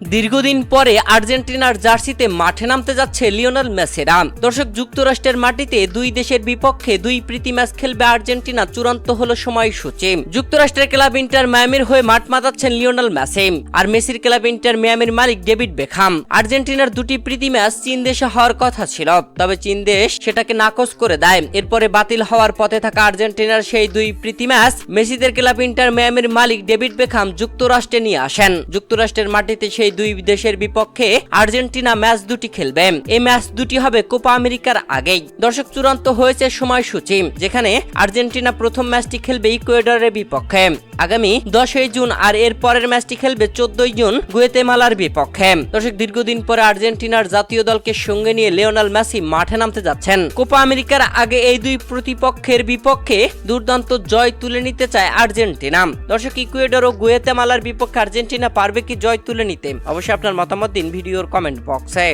দীর্ঘদিন পরে আর্জেন্টিনার জার্সিতে মাঠে নামতে যাচ্ছে লিওনেল মেসিরা দর্শক, যুক্তরাষ্ট্রের মাটিতে দুই দেশের বিপক্ষে দুই প্রীতি ম্যাচ খেলবে আর্জেন্টিনা, চূড়ান্ত হলো সময়সূচি। যুক্তরাষ্ট্রের ক্লাব ইন্টার মায়ামির হয়ে মাঠ মাতাচ্ছেন লিওনেল মেসি, আর মেসির ক্লাব ইন্টার মায়ামির মালিক ডেভিড বেখাম। আর্জেন্টিনার দুটি প্রীতি ম্যাচ চীন দেশে হওয়ার কথা ছিল, তবে চীন দেশ সেটাকে নাকচ করে দেয়। এরপরে বাতিল হওয়ার পথে থাকা আর্জেন্টিনার সেই দুই প্রীতি ম্যাচ মেসিদের ক্লাব ইন্টার মায়ামির মালিক ডেভিড বেখাম যুক্তরাষ্ট্রে নিয়ে আসেন। যুক্তরাষ্ট্রের মাটিতে সেই দুই দেশের বিপক্ষে আর্জেন্টিনা ম্যাচ দুটি খেলবে। এই ম্যাচ দুটি হবে কোপা আমেরিকার আগেই। দর্শক, চূড়ান্ত হয়েছে সময়সূচি, যেখানে আর্জেন্টিনা প্রথম ম্যাচটি খেলবে ইকুয়েডরের বিপক্ষে। আগামী দশই জুন আর এর পরের ম্যাচটি খেলবে চোদ্দই জুন গুয়েতেমালার বিপক্ষে। দর্শক, দীর্ঘদিন পরে আর্জেন্টিনার জাতীয় দলকে সঙ্গে নিয়ে লিওনাল মেসি মাঠে নামতে যাচ্ছেন। কোপা আমেরিকার আগে এই দুই প্রতিপক্ষের বিপক্ষে দুর্দান্ত জয় তুলে নিতে চায় আর্জেন্টিনা। দর্শক, ইকুয়েডর ও গুয়েতেমালার বিপক্ষে আর্জেন্টিনা পারবে কি জয় তুলে নিতে? অবশ্যই আপনার মতামত দিন ভিডিওর কমেন্ট বক্সে